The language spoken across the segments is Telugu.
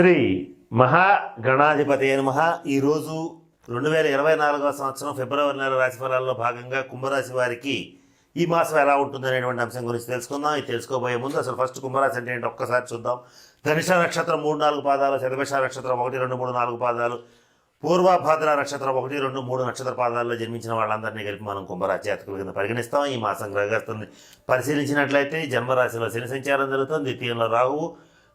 శ్రీ మహాగణాధిపతి నమ ఈరోజు రెండు వేల ఇరవై నాలుగవ సంవత్సరం ఫిబ్రవరి నెల రాశిఫలాల్లో భాగంగా కుంభరాశి వారికి ఈ మాసం ఎలా ఉంటుంది అనేటువంటి అంశం గురించి తెలుసుకుందాం. ఇది తెలుసుకోబోయే ముందు అసలు ఫస్ట్ కుంభరాశి అంటే ఏంటి ఒక్కసారి చూద్దాం. ధనిష నక్షత్రం మూడు నాలుగు పాదాలు శతభిష నక్షత్రం ఒకటి రెండు మూడు నాలుగు పాదాలు పూర్వభాద్ర నక్షత్రం ఒకటి రెండు మూడు నక్షత్ర పాదాల్లో జన్మించిన వాళ్ళందరినీ కలిపి మనం కుంభరాశి జాతకుల కింద పరిగణిస్తాం. ఈ మాసం గ్రహస్థుల్ని పరిశీలించినట్లయితే జన్మరాశిలో శని సంచారం జరుగుతుంది ద్వితీయంలో రాహువు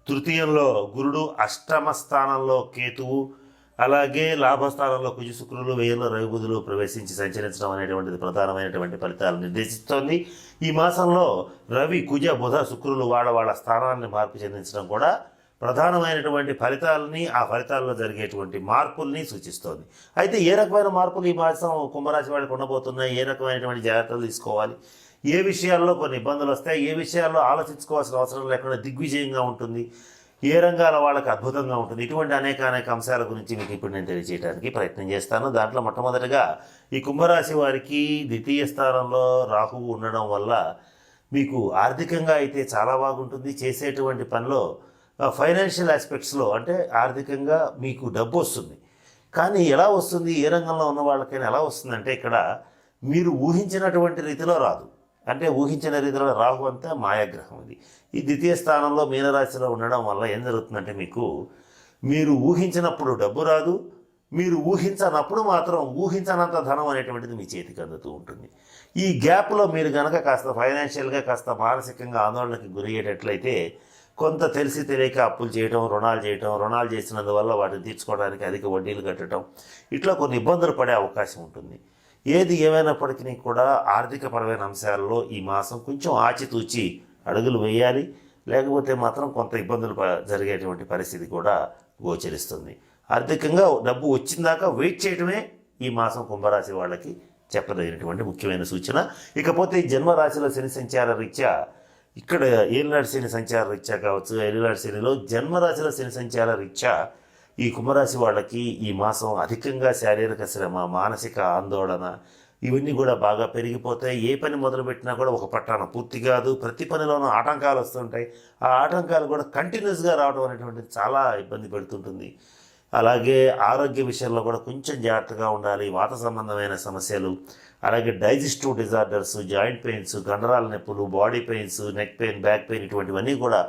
తృతీయంలో గురుడు అష్టమ స్థానంలో కేతువు అలాగే లాభస్థానంలో కుజు శుక్రులు వేయంలో రవిబుధులు ప్రవేశించి సంచరించడం అనేటువంటిది ప్రధానమైనటువంటి ఫలితాలు నిర్దేశిస్తోంది. ఈ మాసంలో రవి కుజ బుధ శుక్రులు వాళ్ళ వాళ్ళ స్థానాన్ని మార్పు చెందించడం కూడా ప్రధానమైనటువంటి ఫలితాలని ఆ ఫలితాల్లో జరిగేటువంటి మార్పుల్ని సూచిస్తోంది. అయితే ఏ రకమైన మార్పులు ఈ మాసం కుంభరాశి వాళ్ళకి ఉండబోతున్నాయి ఏ రకమైనటువంటి జాగ్రత్తలు తీసుకోవాలి? ఏ విషయాల్లో కొన్ని ఇబ్బందులు వస్తాయి ఏ విషయాల్లో ఆలోచించుకోవాల్సిన అవసరం లేకుండా దిగ్విజయంగా ఉంటుంది ఏ రంగాల వాళ్ళకి అద్భుతంగా ఉంటుంది ఇటువంటి అనేక అనేక అంశాల గురించి మీకు ఇప్పుడు నేను తెలియజేయడానికి ప్రయత్నం చేస్తాను. దాంట్లో మొట్టమొదటిగా ఈ కుంభరాశి వారికి ద్వితీయ స్థానంలో రాహువు ఉండడం వల్ల మీకు ఆర్థికంగా అయితే చాలా బాగుంటుంది. చేసేటువంటి పనిలో ఫైనాన్షియల్ ఆస్పెక్ట్స్లో అంటే ఆర్థికంగా మీకు డబ్బు వస్తుంది. కానీ ఎలా వస్తుంది ఏ రంగంలో ఉన్న వాళ్ళకైనా ఎలా వస్తుందంటే ఇక్కడ మీరు ఊహించినటువంటి రీతిలో రాదు. అంటే ఊహించిన రీతిలో రాహు అంతా మాయాగ్రహం ఇది. ఈ ద్వితీయ స్థానంలో మీనరాశిలో ఉండడం వల్ల ఏం జరుగుతుందంటే మీకు మీరు ఊహించినప్పుడు డబ్బు రాదు మీరు ఊహించనప్పుడు మాత్రం ఊహించనంత ధనం అనేటువంటిది మీ చేతికి అందుతూ ఉంటుంది. ఈ గ్యాప్లో మీరు కనుక కాస్త ఫైనాన్షియల్గా కాస్త మానసికంగా ఆందోళనకి గురయ్యేటట్లయితే కొంత తెలిసి తెలియక అప్పులు చేయటం రుణాలు చేయటం రుణాలు చేసినందువల్ల వాటిని తీర్చుకోవడానికి అధిక వడ్డీలు కట్టడం ఇట్లా కొన్ని ఇబ్బందులు పడే అవకాశం ఉంటుంది. ఏది ఏమైనప్పటికీ కూడా ఆర్థికపరమైన అంశాల్లో ఈ మాసం కొంచెం ఆచితూచి అడుగులు వేయాలి. లేకపోతే మాత్రం కొంత ఇబ్బందులు ప- జరిగేటువంటి పరిస్థితి కూడా గోచరిస్తుంది. ఆర్థికంగా డబ్బు వచ్చిందాకా వెయిట్ చేయడమే ఈ మాసం కుంభరాశి వాళ్ళకి చెప్పదగినటువంటి ముఖ్యమైన సూచన. ఇకపోతే జన్మరాశిలో శని సంచార రీత్యా ఇక్కడ ఏలినాడు శని సంచార రీత్యా కావచ్చు ఏలినాడు శనిలో జన్మరాశిలో శని సంచార రీత్యా ఈ కుంభరాశి వాళ్ళకి ఈ మాసం అధికంగా శారీరక శ్రమ మానసిక ఆందోళన ఇవన్నీ కూడా బాగా పెరిగిపోతాయి. ఏ పని మొదలుపెట్టినా కూడా ఒక పట్టాన పూర్తి కాదు. ప్రతి పనిలోనూ ఆటంకాలు వస్తుంటాయి. ఆ ఆటంకాలు కూడా కంటిన్యూస్గా రావడం అనేటువంటిది చాలా ఇబ్బంది పెడుతుంటుంది. అలాగే ఆరోగ్య విషయంలో కూడా కొంచెం జాగ్రత్తగా ఉండాలి. వాత సంబంధమైన సమస్యలు అలాగే డైజెస్టివ్ డిజార్డర్స్ జాయింట్ పెయిన్స్ కండరాల నొప్పులు body pains neck pain back pain ఇటువంటివన్నీ కూడా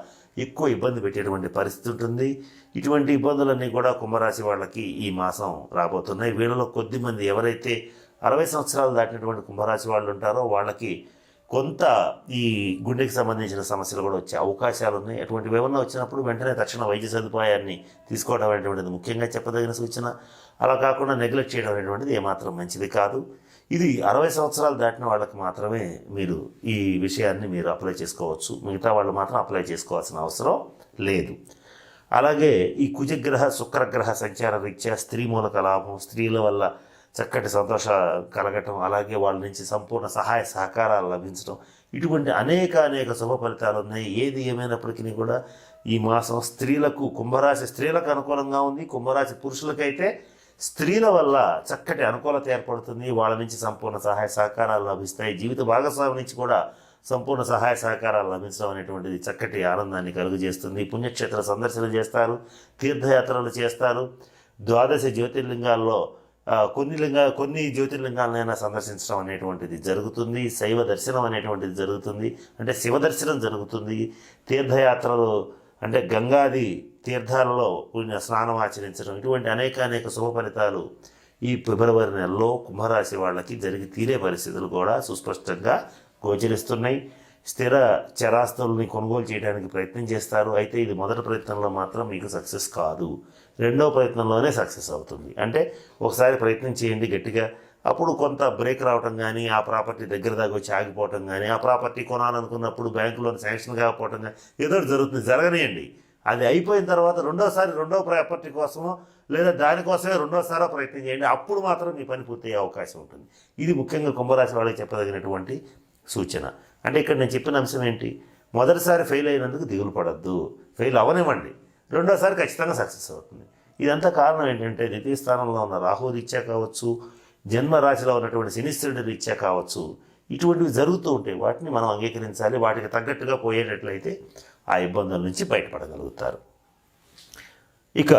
ఎక్కువ ఇబ్బంది పెట్టేటువంటి పరిస్థితి ఉంటుంది. ఇటువంటి ఇబ్బందులన్నీ కూడా కుంభరాశి వాళ్ళకి ఈ మాసం రాబోతున్నాయి. వీళ్ళలో కొద్దిమంది ఎవరైతే అరవై సంవత్సరాలు దాటినటువంటి కుంభరాశి వాళ్ళు ఉంటారో వాళ్ళకి కొంత ఈ గుండెకి సంబంధించిన సమస్యలు కూడా వచ్చే అవకాశాలు ఉన్నాయి. అటువంటి వివరణ వచ్చినప్పుడు వెంటనే తక్షణ వైద్య సదుపాయాన్ని తీసుకోవడం అనేటువంటిది ముఖ్యంగా చెప్పదగిన సూచన. అలా కాకుండా నెగ్లెక్ట్ చేయడం అనేటువంటిది ఏమాత్రం మంచిది కాదు. ఇది అరవై సంవత్సరాలు దాటిన వాళ్ళకి మాత్రమే మీరు ఈ విషయాన్ని మీరు అప్లై చేసుకోవచ్చు. మిగతా వాళ్ళు మాత్రం అప్లై చేసుకోవాల్సిన అవసరం లేదు. అలాగే ఈ కుజగ్రహ శుక్రగ్రహ సంచార రీత్యా స్త్రీ మూలక లాభం స్త్రీల వల్ల చక్కటి సంతోష కలగటం అలాగే వాళ్ళ నుంచి సంపూర్ణ సహాయ సహకారాలు లభించడం ఇటువంటి అనేక అనేక శుభ ఫలితాలు ఉన్నాయి. ఏది ఏమైనప్పటికీ కూడా ఈ మాసం స్త్రీలకు కుంభరాశి స్త్రీలకు అనుకూలంగా ఉంది. కుంభరాశి పురుషులకైతే స్త్రీల వల్ల చక్కటి అనుకూలత ఏర్పడుతుంది. వాళ్ళ నుంచి సంపూర్ణ సహాయ సహకారాలు లభిస్తాయి. జీవిత భాగస్వామి నుంచి కూడా సంపూర్ణ సహాయ సహకారాలు లభించడం అనేటువంటిది చక్కటి ఆనందాన్ని కలుగజేస్తుంది. పుణ్యక్షేత్ర సందర్శనలు చేస్తారు తీర్థయాత్రలు చేస్తారు. ద్వాదశ జ్యోతిర్లింగాల్లో కొన్ని లింగ కొన్ని జ్యోతిర్లింగాలనైనా సందర్శించడం అనేటువంటిది జరుగుతుంది. శైవ దర్శనం అనేటువంటిది జరుగుతుంది. అంటే శివ దర్శనం జరుగుతుంది. తీర్థయాత్రలు అంటే గంగాది తీర్థాలలో పుణ్య స్నానం ఆచరించడం ఇటువంటి అనేక అనేక శుభ ఫలితాలు ఈ ఫిబ్రవరి నెలలో కుంభరాశి వాళ్ళకి జరిగి తీరే పరిస్థితులు కూడా సుస్పష్టంగా గోచరిస్తున్నాయి. స్థిర చరాస్తుల్ని కొనుగోలు చేయడానికి ప్రయత్నం చేస్తారు. అయితే ఇది మొదటి ప్రయత్నంలో మాత్రం మీకు సక్సెస్ కాదు. రెండో ప్రయత్నంలోనే సక్సెస్ అవుతుంది. అంటే ఒకసారి ప్రయత్నం చేయండి గట్టిగా. అప్పుడు కొంత బ్రేక్ రావటం కానీ ఆ ప్రాపర్టీ దగ్గర దాకా వచ్చి ఆగిపోవటం కానీ ఆ ప్రాపర్టీ కొనాలనుకున్నప్పుడు బ్యాంకులో శాంక్షన్ కాకపోవటం కానీ ఏదో ఒకటి జరుగుతుంది జరగనియండి. అది అయిపోయిన తర్వాత రెండోసారి రెండో ప్రాపర్టీ కోసమో లేదా దానికోసమే రెండోసారో ప్రయత్నం చేయండి. అప్పుడు మాత్రం మీ పని పూర్తయ్యే అవకాశం ఉంటుంది. ఇది ముఖ్యంగా కుంభరాశి వాళ్ళకి చెప్పదగినటువంటి సూచన. అంటే ఇక్కడ నేను చెప్పిన అంశం ఏంటి? మొదటిసారి ఫెయిల్ అయినందుకు దిగులు పడద్దు. ఫెయిల్ అవనివ్వండి. రెండోసారి ఖచ్చితంగా సక్సెస్ అవుతుంది. ఇదంతా కారణం ఏంటంటే ద్వితీయ స్థానంలో ఉన్న రాహు రీత్యా కావచ్చు జన్మ రాశిలో ఉన్నటువంటి శనిశ్వరుడి రీత్యా కావచ్చు ఇటువంటివి జరుగుతూ ఉంటాయి వాటిని మనం అంగీకరించాలి వాటికి తగ్గట్టుగా పోయేటట్లయితే ఆ ఇబ్బందుల నుంచి బయటపడగలుగుతారు. ఇక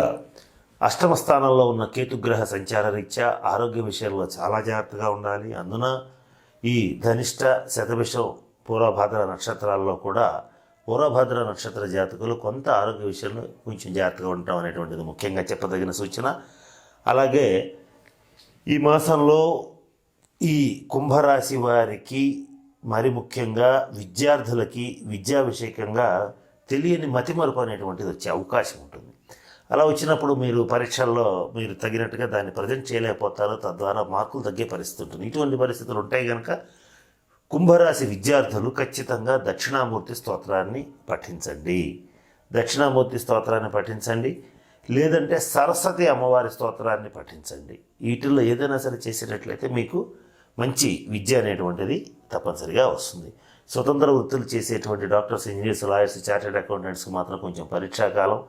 అష్టమ స్థానంలో ఉన్న కేతుగ్రహ సంచార రీత్యా ఆరోగ్య విషయంలో చాలా జాగ్రత్తగా ఉండాలి. అందున ఈ ధనిష్ట శతభిషం పూర్వభద్ర నక్షత్రాల్లో కూడా పూర్వభద్ర నక్షత్ర జాతకులు కొంత ఆరోగ్య విషయంలో కొంచెం జాగ్రత్తగా ఉంటాం అనేటువంటిది ముఖ్యంగా చెప్పదగిన సూచన. అలాగే ఈ మాసంలో ఈ కుంభరాశి వారికి మరి ముఖ్యంగా విద్యార్థులకి విద్యా విషయకంగా తెలియని మతిమరుపు అనేటువంటిది వచ్చే అవకాశం ఉంటుంది. అలా వచ్చినప్పుడు మీరు పరీక్షల్లో మీరు తగినట్టుగా దాన్ని ప్రజెంట్ చేయలేకపోతారు తద్వారా మార్కులు తగ్గే పరిస్థితి ఉంటుంది. ఇటువంటి పరిస్థితులు ఉంటాయి కనుక కుంభరాశి విద్యార్థులు ఖచ్చితంగా దక్షిణామూర్తి స్తోత్రాన్ని పఠించండి. దక్షిణామూర్తి స్తోత్రాన్ని పఠించండి. లేదంటే సరస్వతి అమ్మవారి స్తోత్రాన్ని పఠించండి. వీటిల్లో ఏదైనా సరే చేసినట్లయితే మీకు మంచి విద్య అనేటువంటిది తప్పనిసరిగా వస్తుంది. స్వతంత్ర వృత్తులు చేసేటువంటి డాక్టర్స్ ఇంజనీర్స్ లాయర్స్ చార్టెడ్ అకౌంటెంట్స్కి మాత్రం కొంచెం పరీక్షాకాలం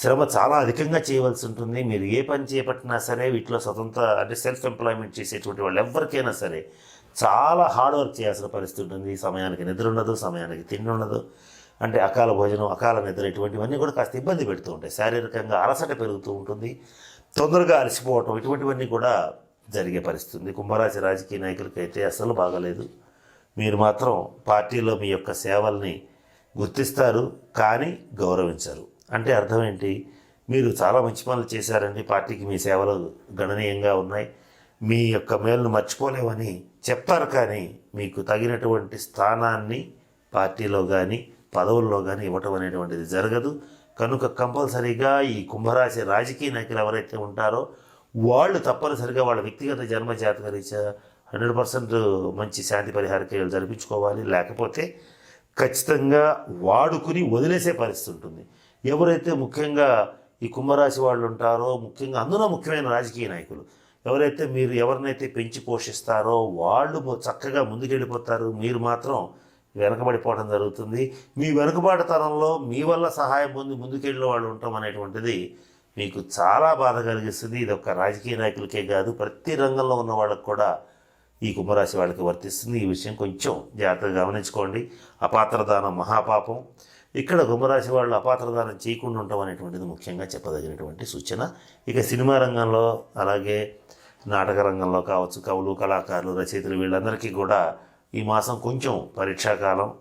శ్రమ చాలా అధికంగా చేయవలసి ఉంటుంది. మీరు ఏ పని చేపట్టినా సరే వీటిలో స్వతంత్ర అంటే సెల్ఫ్ ఎంప్లాయ్మెంట్ చేసేటువంటి వాళ్ళు ఎవరికైనా సరే చాలా హార్డ్ వర్క్ చేయాల్సిన పరిస్థితి ఉంటుంది. సమయానికి నిద్ర ఉండదు సమయానికి తిండి ఉండదు. అంటే అకాల భోజనం అకాల నిద్ర ఇటువంటివన్నీ కూడా కాస్త ఇబ్బంది పెడుతూ ఉంటాయి. శారీరకంగా అలసట పెరుగుతూ ఉంటుంది. తొందరగా అలసిపోవటం ఇటువంటివన్నీ కూడా జరిగే పరిస్థితి కుంభరాశి రాజకీయ అయితే అసలు బాగలేదు. మీరు మాత్రం పార్టీలో మీ యొక్క సేవల్ని గుర్తిస్తారు కానీ గౌరవించరు. అంటే అర్థం ఏంటి? మీరు చాలా మంచి పనులు చేశారండి. పార్టీకి మీ సేవలు గణనీయంగా ఉన్నాయి. మీ యొక్క మేలును మర్చిపోలేమని చెప్తారు కానీ మీకు తగినటువంటి స్థానాన్ని పార్టీలో కానీ పదవుల్లో కానీ ఇవ్వటం అనేటువంటిది జరగదు. కనుక కంపల్సరీగా ఈ కుంభరాశి రాజకీయ నాయకులు ఎవరైతే ఉంటారో వాళ్ళు తప్పనిసరిగా వాళ్ళ వ్యక్తిగత జన్మ జాతక రీత్యా హండ్రెడ్ పర్సెంట్ మంచి శాంతి పరిహార క్రియలు జరిపించుకోవాలి. లేకపోతే ఖచ్చితంగా వాడుకుని వదిలేసే పరిస్థితి ఉంటుంది. ఎవరైతే ముఖ్యంగా ఈ కుంభరాశి వాళ్ళు ఉంటారో ముఖ్యంగా అందులో ముఖ్యమైన రాజకీయ నాయకులు ఎవరైతే మీరు ఎవరినైతే పెంచి పోషిస్తారో వాళ్ళు చక్కగా ముందుకెళ్ళిపోతారు. మీరు మాత్రం వెనకబడిపోవడం జరుగుతుంది. మీ వెనుకబాటుతనంలో మీ వల్ల సహాయం పొంది ముందుకెళ్ళిన వాళ్ళు ఉంటాం అనేటువంటిది మీకు చాలా బాధ కలిగిస్తుంది. ఇది ఒక రాజకీయ నాయకులకే కాదు ప్రతి రంగంలో ఉన్న వాళ్ళకు కూడా ఈ కుంభరాశి వాళ్ళకి వర్తిస్తుంది. ఈ విషయం కొంచెం జాగ్రత్తగా గమనించుకోండి. అపాత్రదానం మహాపాపం. ఇక్కడ కుంభరాశి వాళ్ళు అపాత్రదానం చేయకుండా ఉండటం అనేటువంటిది ముఖ్యంగా చెప్పదగినటువంటి సూచన. ఇక సినిమా రంగంలో అలాగే నాటక రంగంలో కావచ్చు కవులు కళాకారులు రచయితలు వీళ్ళందరికీ కూడా ఈ మాసం కొంచెం పరీక్షాకాలం.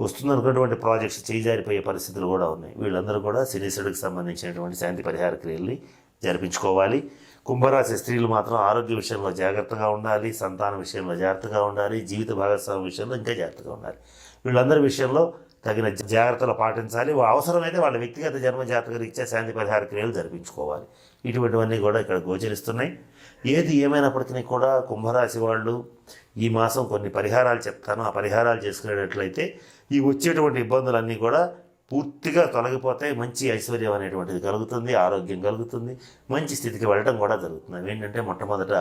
వస్తుందనుకున్నటువంటి ప్రాజెక్ట్స్ చేజారిపోయే పరిస్థితులు కూడా ఉన్నాయి. వీళ్ళందరూ కూడా శనీశ్వరుడికి సంబంధించినటువంటి శాంతి పరిహార క్రియల్ని జరిపించుకోవాలి. కుంభరాశి స్త్రీలు మాత్రం ఆరోగ్య విషయంలో జాగ్రత్తగా ఉండాలి సంతాన విషయంలో జాగ్రత్తగా ఉండాలి జీవిత భాగస్వామి విషయంలో ఇంకా జాగ్రత్తగా ఉండాలి. వీళ్ళందరి విషయంలో తగిన జాగ్రత్తలు పాటించాలి. వా- అవసరమైతే వాళ్ళ వ్యక్తిగత జన్మ జాతక ఇచ్చే శాంతి పరిహార క్రియలు జరిపించుకోవాలి. ఇటువంటివన్నీ కూడా ఇక్కడ గోచరిస్తున్నాయి. ఏది ఏమైనప్పటికీ కూడా కుంభరాశి వాళ్ళు ఈ మాసం కొన్ని పరిహారాలు చెప్తాను. ఆ పరిహారాలు చేసుకునేటట్లయితే ఈ వచ్చేటువంటి ఇబ్బందులన్నీ కూడా పూర్తిగా తొలగిపోతాయి మంచి ఐశ్వర్యం అనేటువంటిది కలుగుతుంది ఆరోగ్యం కలుగుతుంది మంచి స్థితికి వెళ్ళడం కూడా జరుగుతుంది. ఏంటంటే మొట్టమొదట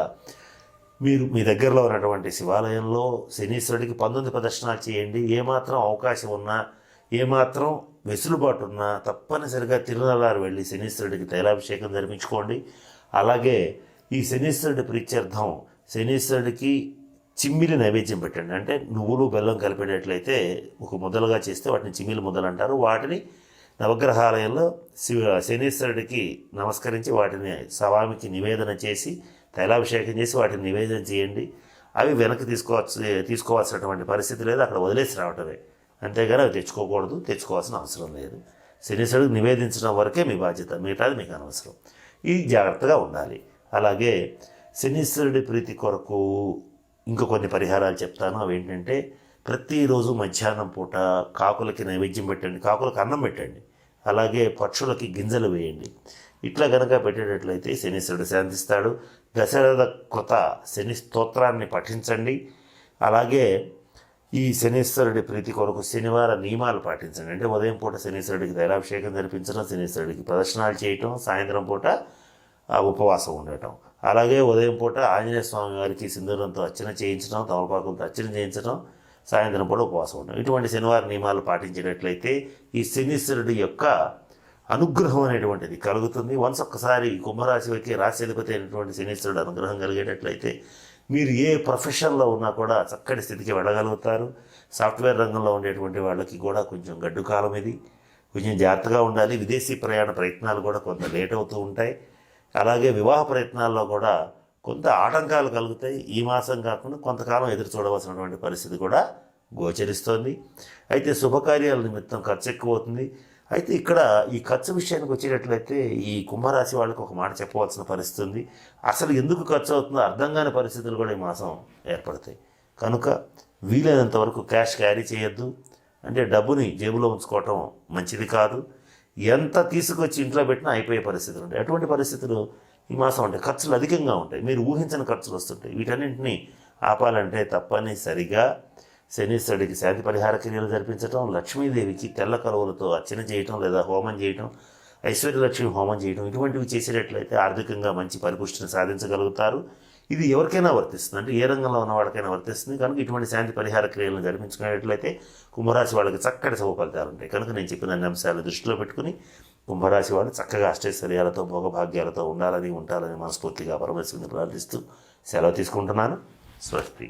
మీరు మీ దగ్గరలో ఉన్నటువంటి శివాలయంలో శనీశ్వరుడికి పంతొమ్మిది ప్రదర్శనాలు చేయండి. ఏమాత్రం అవకాశం ఉన్నా ఏమాత్రం వెసులుబాటు ఉన్నా తప్పనిసరిగా తిరునల్లారు వెళ్ళి శనీశ్వరుడికి తైలాభిషేకం జరిపించుకోండి. అలాగే ఈ శనీశ్వరుడి ప్రీత్యర్థం శనీశ్వరుడికి చిమ్మిలి నైవేద్యం పెట్టండి. అంటే నువ్వులు బెల్లం కలిపేటట్లయితే ఒక ముద్దలుగా చేస్తే వాటిని చిమ్మిలి ముద్దలు అంటారు. వాటిని నవగ్రహాలయంలో శివ శనీశ్వరుడికి నమస్కరించి వాటిని స్వామికి నివేదన చేసి తైలాభిషేకం చేసి వాటిని నివేదన చేయండి. అవి వెనక్కి తీసుకోవచ్చు తీసుకోవాల్సినటువంటి పరిస్థితి లేదు. అక్కడ వదిలేసి రావటమే. అంతేగాని అవి తెచ్చుకోకూడదు తెచ్చుకోవాల్సిన అవసరం లేదు. శనిశ్వరుడికి నివేదించడం వరకే మీ బాధ్యత మిగతాది మీకు అనవసరం. ఈ జాగ్రత్తగా ఉండాలి. అలాగే శనీశ్వరుడి ప్రీతి కొరకు ఇంకా కొన్ని పరిహారాలు చెప్తాను. అవి ఏంటంటే ప్రతిరోజు మధ్యాహ్నం పూట కాకులకి నైవేద్యం పెట్టండి. కాకులకు అన్నం పెట్టండి. అలాగే పక్షులకి గింజలు వేయండి. ఇట్లా గనక పెట్టేటట్లయితే శనీశ్వరుడు శాంతిస్తాడు. దశరథ కృత శని స్తోత్రాన్ని పఠించండి. అలాగే ఈ శనీశ్వరుడి ప్రీతి కొరకు శనివార నియమాలు పాటించండి. అంటే ఉదయం పూట శనీశ్వరుడికి తైలాభిషేకం జరిపించడం శనీశ్వరుడికి ప్రదర్శనాలు చేయటం సాయంత్రం పూట ఉపవాసం ఉండటం. అలాగే ఉదయం పూట ఆంజనేయ స్వామి వారికి సింధూరంతో అర్చన చేయించడం తమలపాకులతో అర్చన చేయించడం సాయంత్రం పూట ఉపవాసం ఉండడం ఇటువంటి శనివార నియమాలు పాటించినట్లయితే ఈ శనీశ్వరుడి యొక్క అనుగ్రహం అనేటువంటిది కలుగుతుంది. వన్స్ ఒక్కసారి కుంభరాశికి రాశ్యాధిపతి అయినటువంటి శనీశ్వరుడు అనుగ్రహం కలిగేటట్లయితే మీరు ఏ ప్రొఫెషన్లో ఉన్నా కూడా చక్కటి స్థితికి వెళ్ళగలుగుతారు. సాఫ్ట్వేర్ రంగంలో ఉండేటువంటి వాళ్ళకి కూడా కొంచెం గడ్డు కాలం ఇది. కొంచెం జాగ్రత్తగా ఉండాలి. విదేశీ ప్రయాణ ప్రయత్నాలు కూడా కొంత లేట్ అవుతూ ఉంటాయి. అలాగే వివాహ ప్రయత్నాల్లో కూడా కొంత ఆటంకాలు కలుగుతాయి. ఈ మాసం కాకుండా కొంతకాలం ఎదురు చూడవలసినటువంటి పరిస్థితి కూడా గోచరిస్తోంది. అయితే శుభకార్యాల నిమిత్తం ఖర్చు ఎక్కువ అవుతుంది అయితే ఇక్కడ ఈ ఖర్చు విషయానికి వచ్చేటట్లయితే ఈ కుంభరాశి వాళ్ళకి ఒక మాట చెప్పవలసిన పరిస్థితి ఉంది. అసలు ఎందుకు ఖర్చు అవుతుందో అర్థం కాని పరిస్థితులు కూడా ఈ మాసం ఏర్పడతాయి. కనుక వీలైనంత వరకు క్యాష్ క్యారీ చేయొద్దు. అంటే డబ్బుని జేబులో ఉంచుకోవటం మంచిది కాదు. ఎంత తీసుకొచ్చి ఇంట్లో పెట్టినా అయిపోయే పరిస్థితులు ఉంటాయి. అటువంటి పరిస్థితులు ఈ మాసం ఉంటాయి. ఖర్చులు అధికంగా ఉంటాయి. మీరు ఊహించని ఖర్చులు వస్తుంటాయి. వీటన్నింటినీ ఆపాలంటే తప్పనిసరిగా శనీశ్వరుడికి శాంతి పరిహార క్రియలు జరిపించడం లక్ష్మీదేవికి తెల్ల కలువలతో అర్చన చేయటం లేదా హోమం చేయటం ఐశ్వర్యలక్ష్మి హోమం చేయటం ఇటువంటివి చేసేటట్లయితే ఆర్థికంగా మంచి పరిపుష్టిని సాధించగలుగుతారు. ఇది ఎవరికైనా వర్తిస్తుంది. అంటే ఏ రంగంలో ఉన్న వాళ్ళకైనా వర్తిస్తుంది. కనుక ఇటువంటి శాంతి పరిహార క్రియలను జరిపించుకునేట్లయితే కుంభరాశి వాళ్ళకి చక్కటి శుభ ఫలితాలు ఉంటాయి. కనుక నేను చెప్పిన అన్ని అంశాలు దృష్టిలో పెట్టుకుని కుంభరాశి వాళ్ళు చక్కగా అష్టైశ్వర్యాలతో భోగభాగ్యాలతో ఉండాలని ఉంటాలని మనస్ఫూర్తిగా పరమేశ్వరుని ప్రార్థిస్తూ సెలవు తీసుకుంటున్నాను. స్వస్తి.